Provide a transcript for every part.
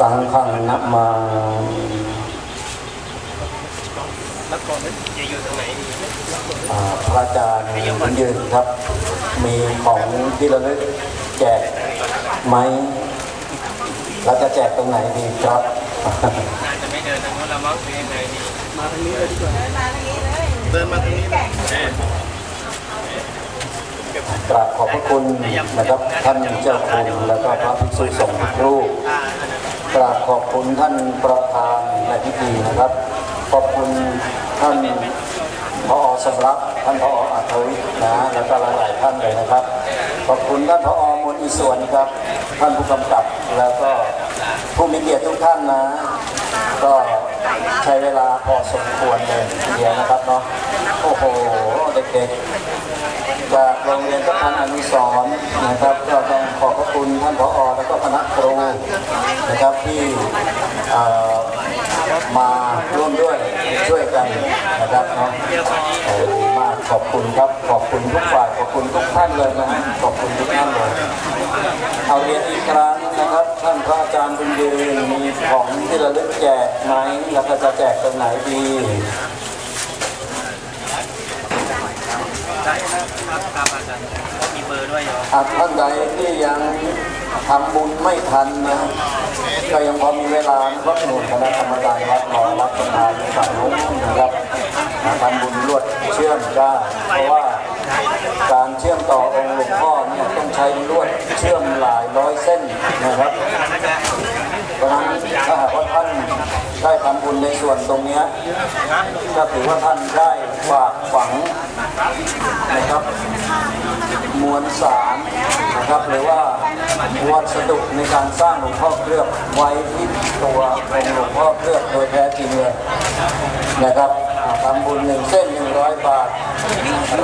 สังฆังนะมาแล้วก่อนนั้นจะอยู่ตรงไหนดีอ่าพระอาจารย์ยืนครับ มีของที่ระลึกแจกไหมเราจะแจกตรงไหนดีครับน่าจะไม่เดินทางโน้นละมั้งหรือยังไงดีมาทางนี้เลยดีกว่าเดินมาทางนี้เลย กราบขอบพระคุณนะครับท่านเจ้าคุณแล้วก็พระภิกษุสงฆ์ทุกรูปกราบขอบคุณท่านประธานในพิธีนะครับ ขอบคุณท่านพอสมรักษ์ท่านพออัธวิทย์นะแล้วก็หลายๆท่านเลยนะครับ ขอบคุณท่านพอมนอิสวนครับ ท่านผู้กำกับแล้วก็ผู้มีเกียรติทุกท่านนะ ก็ ใช้เวลาพอสมควรเลยทีเดียวนะครับเนาะโอ้โหเด็กๆจากโรงเรียนพระพันอนุสรณ์นะครับก็ต้องขอบพระคุณท่านผอแล้วก็คณะครูนะครับที่มาร่วมด้วยช่วยกันนะครับเนาะโอ้ดีมากขอบคุณครับขอบคุณทุกฝ่ายขอบคุณทุกท่านเลยนะขอบคุณทุกท่านเลยเอาเรียนอีก ระอาจารย์บุญยืนมีของที่ระลึกแจกไหมแล้วก็จะแจกตรงไหนดีได้ครับครับอาจารย์มีเบอร์ด้วยเหรอหากท่านใดที่ยังทำบุญไม่ทันนะก็ยังพอมีเวลานะครับหนุนคณะกรรมการวัดรอรับประทานฝั่งนู้นนะครับทำบุญลวดเชื่อมได้เพราะว่าการเชื่อมต่อองค์หลวงพ่อ ช้ลวดเชื่อมหลายร้อยเส้นนะครับเพราะฉะนั้นถ้าหากว่าท่านได้ทำบุญในส่วนตรงนี้ก็ถือว่าท่านได้ฝากฝังนะครับมวลสารนะครับหรือว่าวัสดุในการสร้างหลวงพ่อเคลือบไว้ที่ตัวองหลวงพ่อเคลือบโดยแท้จริงเลยนะครับ ทำบุญหนึ่งเส้นหนึ่งร้อยบาท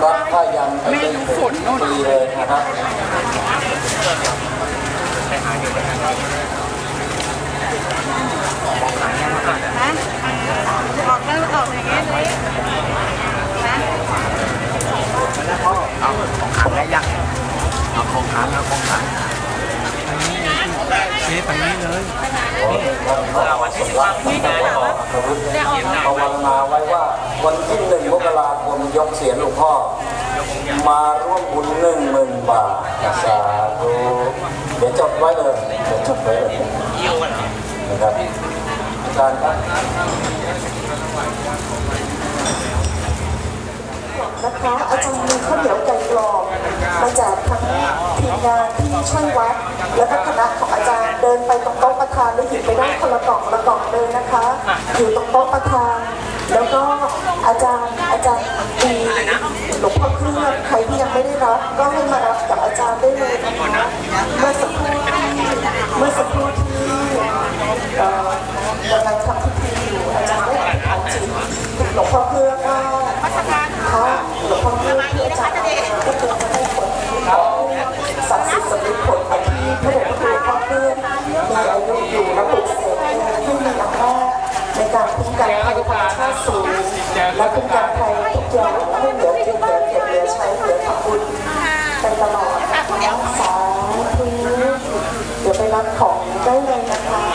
รับผ้ายันไปเป็นฟรีเลยนะครับฮะออกแล้วออกอย่างนี้เลยนะเอาของขังได้ยังเอาของขังเอาของขัง เชฟตรงนี้เลยเราวันที่สิบห้ามีนาคมภาวนาไว้ว่า วันที่หนึ่งมกราคมยกเสียงหลวงพ่อ มาร่วมบุญหนึ่งหมื่นบาทสาธุเดี๋ยวจดไว้เลยเดี๋ยวจดไว้เลยเยี่ยวกันเหรอนะครับอาจารย์ครับนะคะอาจารย์มีข้าวเหนียวไก่กรอบมาจากทั้งทีมงานที่ช่วยวัด แล้วก็คณะของอาจารย์เดินไปตรงโต๊ะประธานแล้วหยิบไปได้คนละกล่องละกล่องเลยนะคะ อยู่ตรงโต๊ะประธาน แล้วก็อาจารย์อาจารย์ดีหลวงพ่อเครื่องใครที่ยังไม่ได้รับก็ให้มารับกับอาจารย์ได้เลยนะคะ มกันภัยธรรมชาติสูงและคุ้มกันภัยทุกอย่างให้เหลือกินเหลือเก็บเหลือใช้เหลือทำบุญเป็นตลอดนะคะสาธุเดี๋ยวไปรับของได้เลยนะคะ